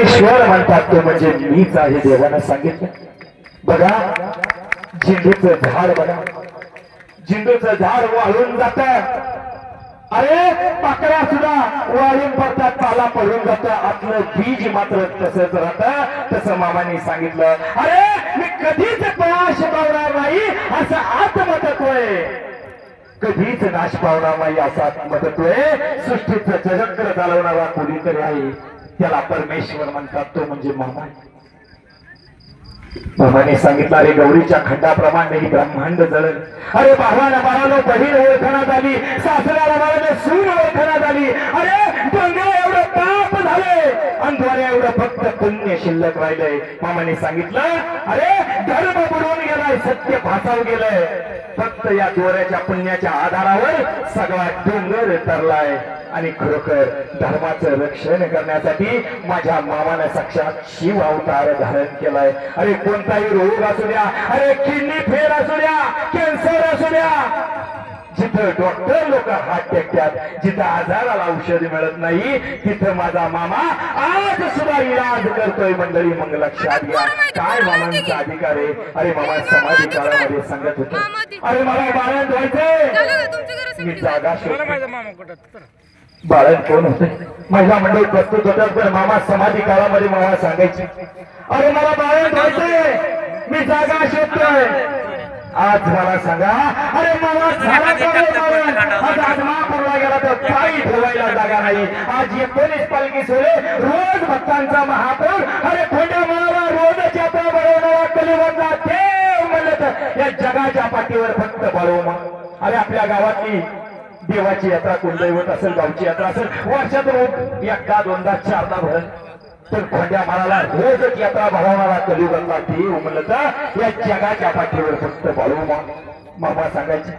ईश्वर म्हणतात ते म्हणजे मीच आहे देवानं सांगितलं. बघा झेंडूच झाड बघा. झेंडूच झाड वाळून जात. अरे पाकळ्या सुद्धा वाळून पडतात पाला पडून जात. आपलं बीज मात्र तसंच राहत. तसं मामाने सांगितलं. अरे मी कधीच प्रकाश पावणार नाही असं आत्मतत्व आहे. कधीच नाश पावणार नाही असं आत्मतत्व आहे. सृष्टीचं चक्र चालवणारा कोणीतरी आहे. त्याला परमेश्वर म्हणतात तो म्हणजे मामा. मामाने सांगितलं अरे गौरीच्या खंडाप्रमाणे ही ब्रह्मांड जळल. अरे बाबाला बाळाला बहीण ओळखण्यात आली सासऱ्याला बाळाला सून ओळखण्यात आली. अरे झाले. अंधवाऱ्या एवढं फक्त पुण्य शिल्लक राहिलंय. मामाने सांगितलं अरे धर्म बुडवून गेलाय सत्य भासाव गेलंय. फक्त या दोऱ्याच्या पुण्याच्या आधारावर सगळा डोंगर तरलाय. आणि खरोखर धर्माचं रक्षण करण्यासाठी माझ्या मामाने साक्षात शिव अवतार धारण केलाय. अरे कोणताही रोग असू द्या अरे किडनी फेर असू द्या कॅन्सर असू द्या जिथं डॉक्टर लोक हात टेकतात जिथं आजाराला औषध मिळत नाही तिथं माझा मामा आज सुद्धा इलाज करतोय मंडळी. मग लक्षात घ्या काय मामांचा अधिकार आहे? अरे मामा समाधी काळामध्ये सांगत होते. अरे मला बाळण व्हायचंय मी जागा बाळण कोण होते? महिला मंडळ प्रस्तुत होतात पण मामा समाधी काळामध्ये मामा सांगायचे. अरे मला बाळण व्हायचंय मी जागा शोधतोय. आज मला सांगा अरे मला? आज महापूरला गेला तर पायी ठेवायला जागा नाही. आज एकोणीस पालखी सोडे रोज भक्तांचा महापौर अरे खोट्या मनाला रोज यात्रा बनवणारा कलिबंधा देव म्हणलं तर या जगाच्या पाठीवर फक्त बळव अरे आपल्या गावातली देवाची यात्रा कुलदैवत असेल गावची यात्रा असेल वर्षातून एकदा दोनदा चारदा भरत तर खोंड्या माराला रोजच यात्रा भरवणारा कलियुगातला देव म्हणलं या जगाच्या पाठीवर फक्त बाळू मामा सांगायची.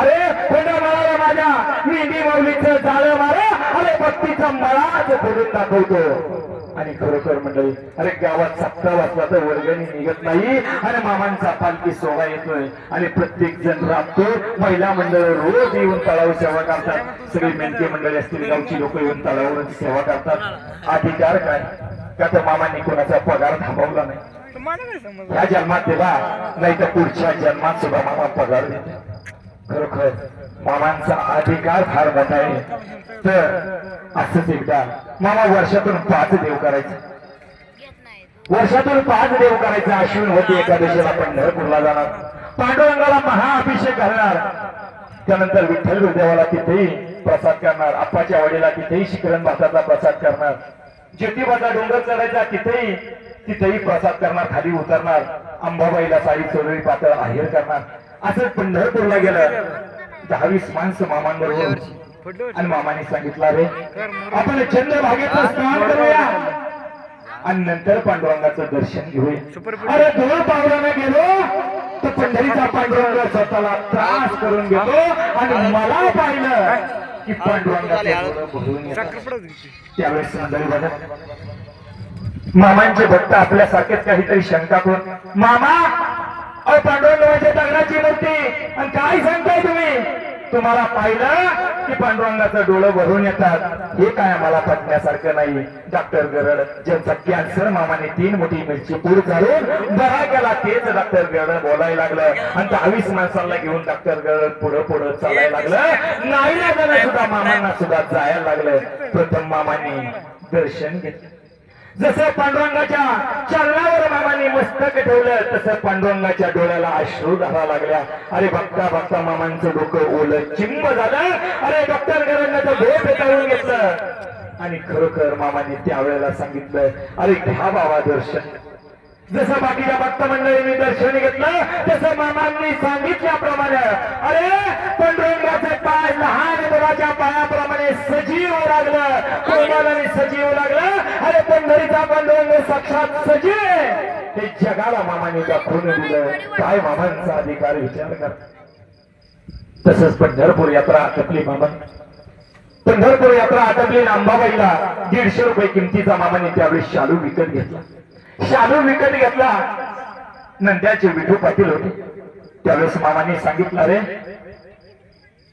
अरे खोंड्या माराला माझ्या मेंढी माऊलीचं जाळं मारा अरे भक्तीचा मळाच फोडून दाखवतो. आणि खरोखर मंडळी अरे गावात सत्ता वाजला तर वर्गणी निघत नाही. आणि मामांचा पालखी सोहळा येतोय. आणि प्रत्येक जण राबतो. महिला मंडळ रोज येऊन तळावर सेवा करतात. सगळी मेंढके मंडळी असतील गावची लोक येऊन तळावर सेवा करतात. अधिकार काय? का तर मामांनी कोणाचा पगार थांबवला नाही? या काय जन्मात देवा नाही तर पुढच्या जन्मात सुद्धा मामा पगार देते खरोखर. मामांचा अधिकार फार मोठा आहे. तर असंच एकदा मामा वर्षातून पाच देव करायचे. वर्षातून पाच देव करायचे. अश्विन होते एकादशीला पंढरपूरला जाणार. पांडुरंगाला महाअभिषेक घालणार. त्यानंतर विठ्ठल गुरुदेवाला तिथेही प्रसाद करणार. आप्पाच्या वडीला तिथेही शिकरण भाताचा प्रसाद करणार. ज्योतिबाचा डोंगर चढायचा तिथेही तिथेही प्रसाद करणार खाली उतरणार. अंबाबाईला साडी चोरळी पातळ आहेर करणार. असं पंढरपूरला गेलं. दहावीस माणसं मामांबरोबर होती. आणि मामाने सांगितलं रे आपण चंद्रभागेचं स्नान करूया. आणि नंतर पांडुरंगाचं दर्शन घेऊया. अरे दोन पावलानं गेलो तर पंढरीचा पांडुरंग स्वतःला त्रास करून घेतो. आणि मला पाहिलं की पांडुरंगाचे दिसते त्यावेळेस मामांचे भक्त आपल्यासारखेच काहीतरी शंका करून मामा अहो पांडुरंगाच्या दगडाची मूर्ती. आणि काय सांगताय तुम्ही? तुम्हाला पाहिलं की पांडुरंगाचं डोळं भरून येतात. हे काय आम्हाला पटण्यासारखं नाही. डॉक्टर गरड ज्यांचा कॅन्सर मामाने तीन मोठी मिरची पूर झाडून बरा केला तेच डॉक्टर गरड बोलायला लागलं. आणि दहावीस माणसांना घेऊन डॉक्टर गरड पुढं पुढं चालायला लागलं. नाही लागलं सुद्धा मामांना सुद्धा जायला लागलं. प्रथम मामाने दर्शन घेतलं. जसं पांडुरंगाच्या चरणावर मामाने मस्तक ठेवलं तसं पांडुरंगाच्या डोळ्याला अश्रू धरा लागल्या. अरे बघता बघता मामांचं डोकं ओलं चिंब झालं. अरे डॉक्टर गरंगाचं डोळ घेतलं. आणि खरोखर मामाने त्यावेळेला सांगितलं अरे घ्या बाबा दर्शन. जसं बाकीच्या भक्त मंडळींनी दर्शन घेतलं तसं मामांनी सांगितल्याप्रमाणे अरे पांडुरंगाचे पाय लहान मुलाच्या पायाप्रमाणे सजीव लागलं. कोणाला सजीव लागलं? अरे पंढरीचा पांडुरंग साक्षात सजीव ते हे जगाला मामाने दाखवून दिलं. काय मामांचा अधिकार विचार कर. तसंच पंढरपूर यात्रा आटपली मामा पंढरपूर यात्रा आटपली नांबाबाईला अंबाबाईला दीडशे रुपये किमतीचा मामाने त्यावेळी शालू विकत घेतला. शालू विकत घेतला. नंद्याचे विठू पाटील होते. त्यावेळेस मामाने सांगितलं रे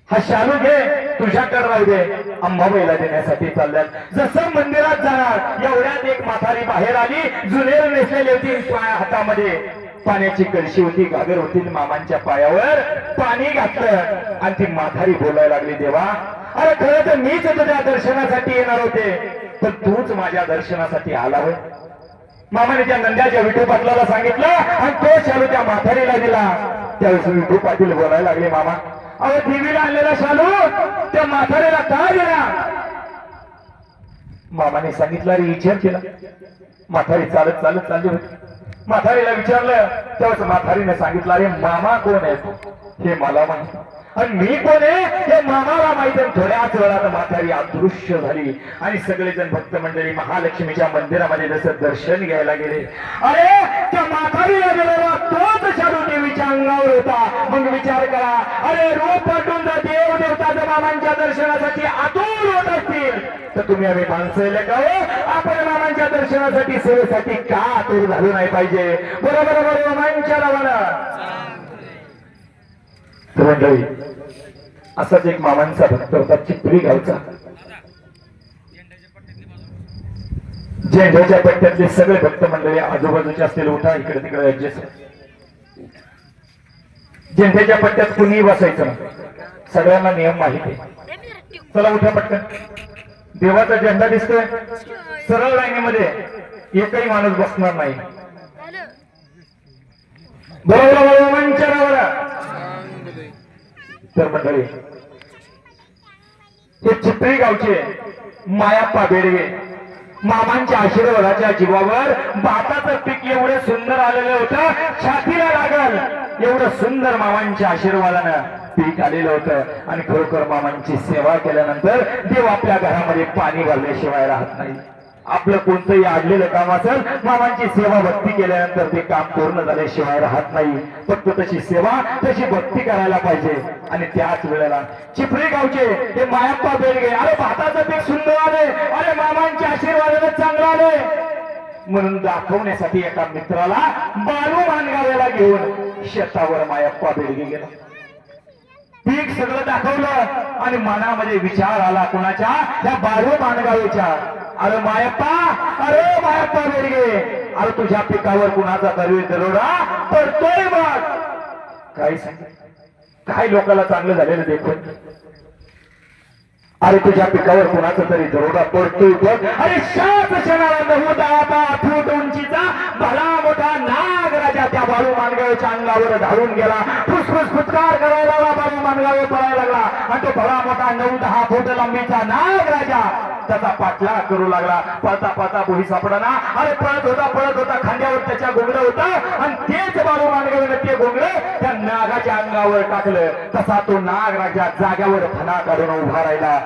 हा शालू घे तुझ्याकडे राहू दे. अंबाबाईला देण्यासाठी चालल्यात. जसं मंदिरात जाणार एवढ्यात एक म्हातारी बाहेर आली जुनेर नेसलेली होती हातामध्ये. पाण्याची कळशी होती गागर होती मामांच्या पायावर पाणी घातलं. आणि ती म्हातारी बोलायला लागली देवा अरे खरं तर मीच तुझ्या दर्शनासाठी येणार होते. पण तूच माझ्या दर्शनासाठी आला होय. मामाने त्या नंद्याच्या विठू पाटलाला सांगितलं आणि तो शालू त्या म्हातारीला दिला. त्यावेळेस विठू पाटील बोलायला लागले मामा अहो देवीला आणलेला शालू त्या म्हातारीला का दिला? मामाने सांगितलं अरे विचार केला. म्हातारी चालत चालत चालली होती. म्हातारीला विचारलं त्यावेळेस म्हातारीने सांगितलं अरे मामा कोण आहे हे मला माहिती आणि मी कोण आहे हे मामाला माहिती आहे थोड्याच वेळात म्हातारी अदृश्य झाली. आणि सगळेजण भक्त मंडळी महालक्ष्मीच्या मंदिरामध्ये जसं दर्शन घ्यायला गेले. अरे त्या म्हातारीला गेलेला तोच शाडू देवीच्या अंगावर होता. मग विचार करा अरे रोप पाठवून जर देव देवता जर मामांच्या दर्शनासाठी आतुर होत असतील तर तुम्ही आम्ही माणसं का हो. आपण मामांच्या दर्शनासाठी सेवेसाठी का आतूर झालो नाही पाहिजे? बरोबर बरोबर मामांच्या नावानं. मंडळी असाच एक मामांचा भक्त होता चिपरी गावचा. झेंड्याच्या पट्ट्यातले सगळे भक्त मंडळी आजूबाजूचे असलेले उठा इकडे तिकडे ऍडजस्ट झेंड्याच्या पट्ट्यात कुणीही बसायचं सगळ्यांना नियम माहिती आहे. चला उठा पटकन. देवाचा झेंडा दिसतोय. सरळ लाईनीमध्ये एकही माणूस बसणार नाही. बरोबर बरोबर तर मंडळी हे चित्री गावचे मायाप्पा बेडगे मामांच्या आशीर्वादाच्या जीवावर भाताचं पीक एवढं सुंदर आलेलं होतं छातीला लागल. एवढं सुंदर मामांच्या आशीर्वादानं पीक आलेलं होतं. आणि खरोखर मामांची सेवा केल्यानंतर देव आपल्या घरामध्ये पाणी भरल्याशिवाय राहत नाही. आपलं कोणतंही आडलेलं काम असेल मामांची सेवा भक्ती केल्यानंतर ते काम पूर्ण झाल्याशिवाय राहत नाही. फक्त तशी सेवा तशी भक्ती करायला पाहिजे. आणि त्याच वेळेला चिपरी गावचे हे मायाप्पा बेडगे अरे भाताचं पीक सुंदर आले. अरे मामांचे आशीर्वादाने चांगलं आले. म्हणून दाखवण्यासाठी एका मित्राला बालू मानगावेला घेऊन शेतावर मायाप्पा बेडगे गेला. पीक सगळं दाखवलं आणि मनामध्ये विचार आला कुणाच्या? त्या बालू मानगावेच्या अरे मायप्पा अरे मायप्पा बेडगे. अरे तुझ्या पिकावर कुणाचा दरवे दरोडा पडतोय बघ. काय सांग काय लोकांना चांगलं झालेलं देखून? अरे तुझ्या पिकावर कुणाचा तरी दरोडा पडतोय बघ. अरे शास क्षणाला नऊ दहा दहा फूट उंचीचा भला मोठा नागराजा त्या बाळू मानगावच्या अंगावर धावून गेला. फुसफुस फुटकार करायला बाळू मानगावे पळायला लागला. आणि तो भला मोठा नऊ दहा फूट लांबीचा नागराजा त्याचा पाठलाग करू लागला. पळता पळता भोई सापडाना. अरे पळत होता पळत होता. खांद्यावर त्याच्या घोंगडं होतं. आणि तेच बाळू मानगावेनं ते घोंगडं त्या नागाच्या अंगावर टाकलं. तसा तो नाग राजा जाग्यावर फना काढून उभा राहिला.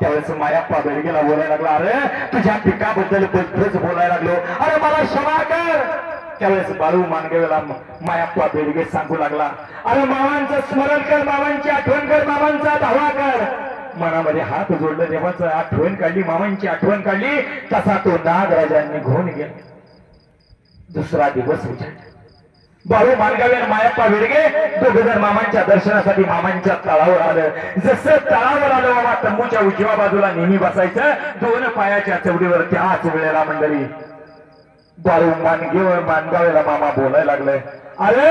त्यावेळेस मायाप्पा बेडगेला बोलायला लागला अरे तुझ्या पिकाबद्दल बद्दलच बोलायला लागलो. अरे मला क्षमा कर. त्यावेळेस बाळू मानगेला मायाप्पा बेडगे सांगू लागला अरे मामांचं स्मरण कर मामांची आठवण कर मामांचा धावा कर. मनामध्ये हात जोडलं देवाचं आठवण काढली मामांची आठवण काढली तसा तो नागराजांनी घेऊन गेला. दुसरा दिवस विचार. भाऊ मानगावे मायाप्पा विडगे दोघ जण मामांच्या दर्शनासाठी मामांच्या तळावर आलं. जसं तळावर आलं बाबा तंबूच्या उजव्या बाजूला नेहमी बसायचं दोन पायाच्या चवडीवर त्याच वेळेला मंडळी. बाळू मानगेवर मानगावेला मामा बोलायला लागलंय अरे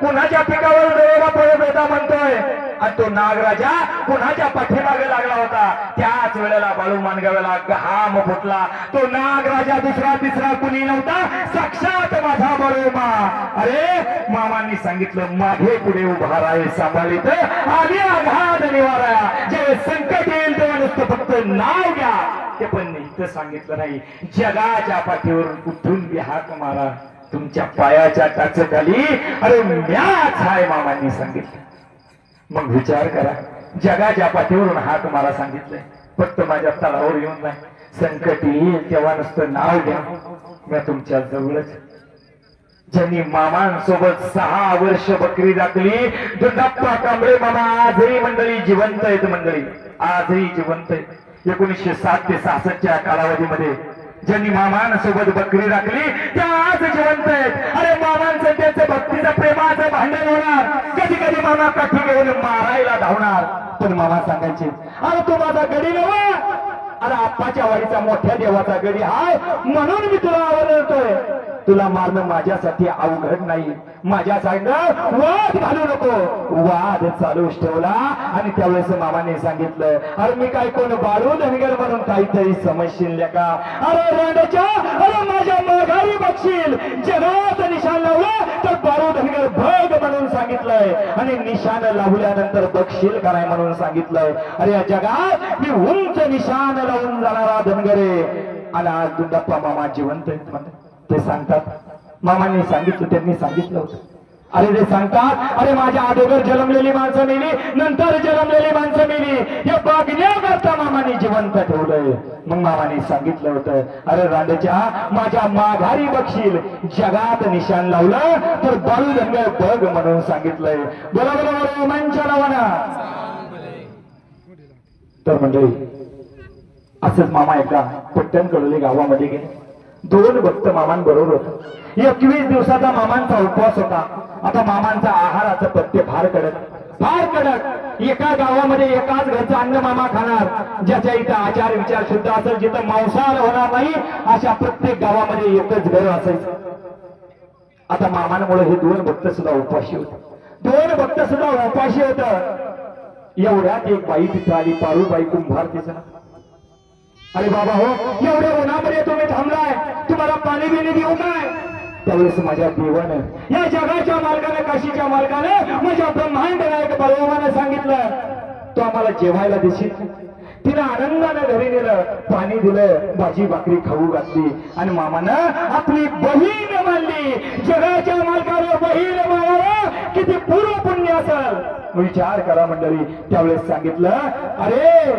कुणाच्या पिकावर देवाला पडत होता म्हणतोय? आणि तो नागराजा कुणाच्या पाठीमागे लागला होता? त्याच वेळेला बाळू मानगावेला घाम फुटला. तो नागराजा दुसरा तिसरा कुणी नव्हता? साक्षात माझा बळूमा अरे मामांनी सांगितलं मागे पुढे उभा राहे सांभाळीत आधी आघात निवारा. जे संकट येईल तेव्हा नुसतं फक्त नाव घ्या. ते पण इथं सांगितलं नाही. जगाच्या पाठीवरून कुठून बी हाक मारा. तुमच्या पायाच्या टाचखाली अरे म्याच हाय मामांनी सांगितलं. मग विचार करा जगाच्या पाठीवरून हा तुम्हाला सांगितलंय. फक्त माझ्या तळावर येऊन नाही संकट येईल तेव्हा नुसतं नाव घ्या. मी तुमच्या जवळच. ज्यांनी मामांसोबत सहा वर्ष बकरी दाखली दुर्गाप्पा कांबळे मामा आजही मंडळी जिवंत आहेत मंडळी. आजही जिवंत आहेत. एकोणीसशे सात ते सहासष्टच्या कालावधीमध्ये ज्यांनी मामांसोबत बकरी राखली त्या आज जिवंत आहेत. अरे मामांचं त्यांचं भक्तीचं प्रेमाचं भांडण होणार. कधी कधी मामा काठी घेऊन मारायला धावणार. पण मामा सांगायचे अरे तू माझा गडी नवा अरे आप्पाच्या वाडीचा मोठ्या देवाचा गडी हाय. म्हणून मी तुला आवडतोय. तुला मारणं माझ्यासाठी अवघड नाही. माझ्या सांगणं वाद घालू नको. वाद चालूच ठेवला आणि त्यावेळेस मामाने सांगितलं अरे मी काय कोण बाळू धनगर म्हणून काहीतरी समजशील का? अरे रांडाच्या अरे माझ्या माघारी बघशील. जगात निशाण लावलं तर बाळू धनगर भग म्हणून सांगितलंय. आणि निशाण लावल्यानंतर बघशील नाही म्हणून सांगितलंय. अरे या जगात मी उंच निशाण लावून जाणारा धनगरे. आणि आज दुंडप्पा मामा जिवंत आहेत म्हणतात ते सांगतात. मामांनी सांगितलं त्यांनी सांगितलं होतं. अरे ते सांगतात अरे माझ्या अगोदर जन्मलेली माणसं मेली नंतर जन्मलेली माणसं मेली. हे बघण्याकरता मामाने जिवंत ठेवलंय. मग मामाने सांगितलं होतं अरे रांडेच्या माझ्या माघारी बघशील. जगात निशाण लावलं तर बाळू बघ म्हणून सांगितलंय. बोला बोला रोमांच्या नावाना. तर म्हणजे असंच मामा एकदा पट्टण कडोली गावामध्ये गेले. दोन भक्त मामांबरोबर होत. एकवीस दिवसाचा मामांचा उपवास होता. आता मामांचा आहाराचं पत्ते फार कडक. फार कडक. एका गावामध्ये एकाच घरचं अन्न मामा खाणार. ज्याच्या इथं आचार विचार शुद्ध असेल जिथं मांसाहार होणार नाही अशा प्रत्येक गावामध्ये एकच घर असायचं. आता मामांमुळे हे दोन भक्त सुद्धा उपाशी होते. दोन भक्त सुद्धा उपाशी होत. एवढ्यात एक बाई तिथं आली पारूबाई कुंभार तिचं अरे बाबा हो एवढ्या उन्हामध्ये तुम्ही थांबलाय तुम्हाला पाणी बिणी देऊ काय? त्यावेळेस माझ्या देवानं या जगाच्या मालकानं काशीच्या मालकानं माझ्या ब्रह्मांड नायक बळवमानं सांगितलं तो आम्हाला जेवायला देशील? तिनं आनंदानं घरी नेलं पाणी दिलं भाजी भाकरी खाऊ घातली आणि मामानं आपली बहीण मानली. जगाच्या मालकानं बहीण मानावं असेल विचार करा मंडळी. त्यावेळेस सांगितलं अरे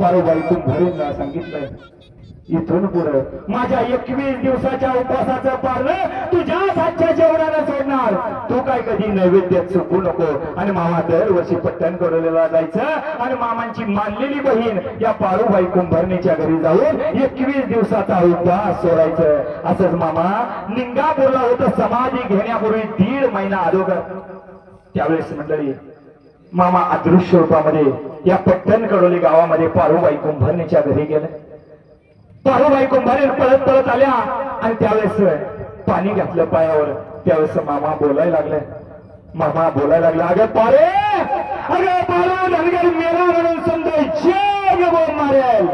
पारोबाई भरून सांगितलंय. इथून पुढे. माझ्या एकवीस दिवसाच्या उपवासाचं पारलं तुझ्या सातच्या जेवणाला सोडणार. तू काय कधी नैवेद्य चुकू नको. आणि मामा दरवर्षी पट्टण कडवलेला जायचं. आणि मामांची मानलेली बहीण या पारूबाई कुंभारणीच्या घरी जाऊन एकवीस दिवसाचा उपवास सोडायचं. असंच मामा निंगा बोलला होतं समाधी घेण्यापूर्वी दीड महिना अगोदर. त्यावेळेस मंडळी मामा अदृश्य रूपामध्ये या पट्टण कडोली गावामध्ये पारूबाई कुंभारणीच्या घरी गेले. पारूबाई कुंभारे पळत पळत आल्या आणि त्यावेळेस पाणी घातलं पायावर. त्यावेळेस मामा बोलायला लागले. मामा बोलायला लागला अगं पारे अगं पारू धनगर मेला म्हणून समजाय जग मारेल.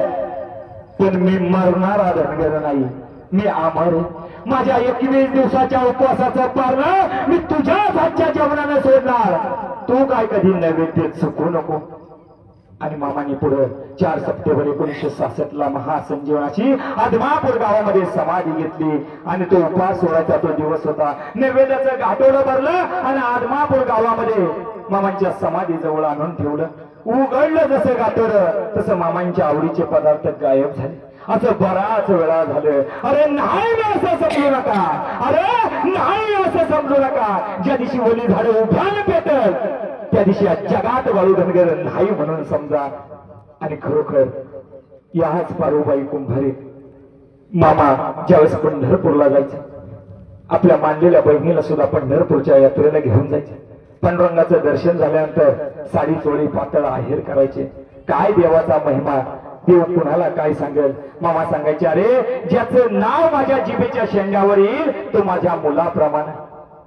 पण मी मरणारा धनगर नाही. मी आमर माझ्या एकवीस दिवसाच्या उपवासाचं पारलं मी तुझ्याच हातच्या जेवणानं सोडणार. तू काय कधी नैवेद्य चुकू नको? आणि मामाने पुढे चार सप्टेंबर एकोणीसशे सहासष्ट ला महासंजीवनाची आदमापूर गावामध्ये समाधी घेतली. आणि तो उपवास सोहळ्याचा तो दिवस होता. नैवेद्याचं गाठोडं भरलं आणि आदमापूर गावामध्ये मामांच्या समाधी जवळ आणून ठेवलं. उघडलं जसं गाठोडं तसं मामांच्या आवडीचे पदार्थ गायब झाले. असं बराच वेळा झालं. अरे नाही असं समजू नका. अरे नाही असं समजू नका. ज्या दिवशी ओली झाडं उभ्यानं पेटत त्या दिवशी या जगात वाळू धनगर नाही म्हणून समजा. आणि खरोखर याच पारुबाई कुंभारे मामा ज्यावेळेस पंढरपूरला जायचे आपल्या मानलेल्या बहिणीला सुद्धा पंढरपूरच्या यात्रेला घेऊन जायचे. पांडुरंगाचं दर्शन झाल्यानंतर साडी चोळी पातळ आहेर करायचे. काय देवाचा महिमा देव कुणाला काय सांगेल? मामा सांगायचे अरे ज्याचं नाव माझ्या जिभेच्या शेंगावर येईल तो माझ्या मुलाप्रमाणे.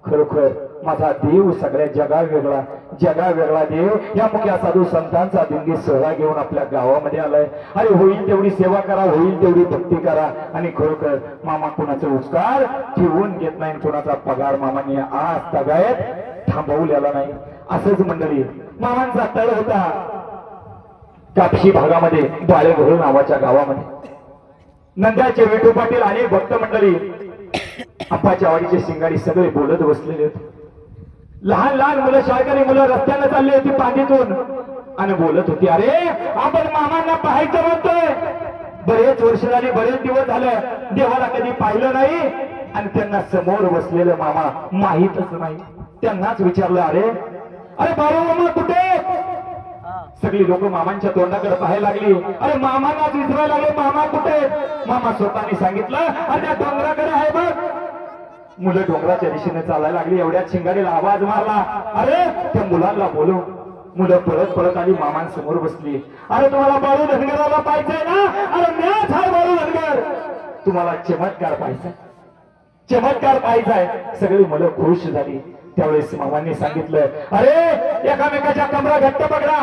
खरोखर माझा देव सगळ्या जगा वेगळा. जगा वेगळा देव. या मुख्या साधू संतांचा दिंडी सोहळा घेऊन आपल्या गावामध्ये आलाय. अरे होईल तेवढी सेवा करा होईल तेवढी भक्ती करा. आणि खरोखर मामा कुणाचा उपकार ठेवून घेत नाही कुणाचा पगार मामाने आज तगायत थांबवलेला नाही. असंच मंडळी मामांचा तळ होता. कापशी भागामध्ये बाळेघोळ नावाच्या गावामध्ये. नंद्याचे विठू पाटील अनेक भक्त मंडळी अप्पाच्या वाडीचे शिंगाडी सगळे बोलत बसलेले होते. लहान लहान मुलं शाळकरी मुलं रस्त्याला चालली होती पाणीतून आणि बोलत होती अरे आपण मामांना पाहायचं म्हणतोय. बरेच वर्ष झाले बरेच दिवस झालं देवाला कधी पाहिलं नाही. आणि त्यांना समोर बसलेलं मामा माहीतच नाही. त्यांनाच विचारलं अरे अरे बाबा मामा कुठे? सगळी लोक मामांच्या तोंडाकडे पाहायला लागली. अरे मामाला विसरायला लागले. मामा कुठे? मामा स्वतःने सांगितलं अरे त्या डोंगराकडे आहे बघ. मुलं डोंगराच्या दिशेने चालायला लागली. एवढ्या शिंगाडीला आवाज मारला. अरे त्या मुलांना बोलू मुलं पळत पळत आली. मामांसमोर बसली. अरे तुम्हाला बाळू धनगराला पाहिजे ना? अरे मॅच हा बाळू धनगर. तुम्हाला चमत्कार पाहिजे चमत्कार पाहिजे सगळी मुलं खुश झाली. त्यावेळेस मामांनी सांगितलं अरे एकामेकाच्या कमरा घट्ट पकडा.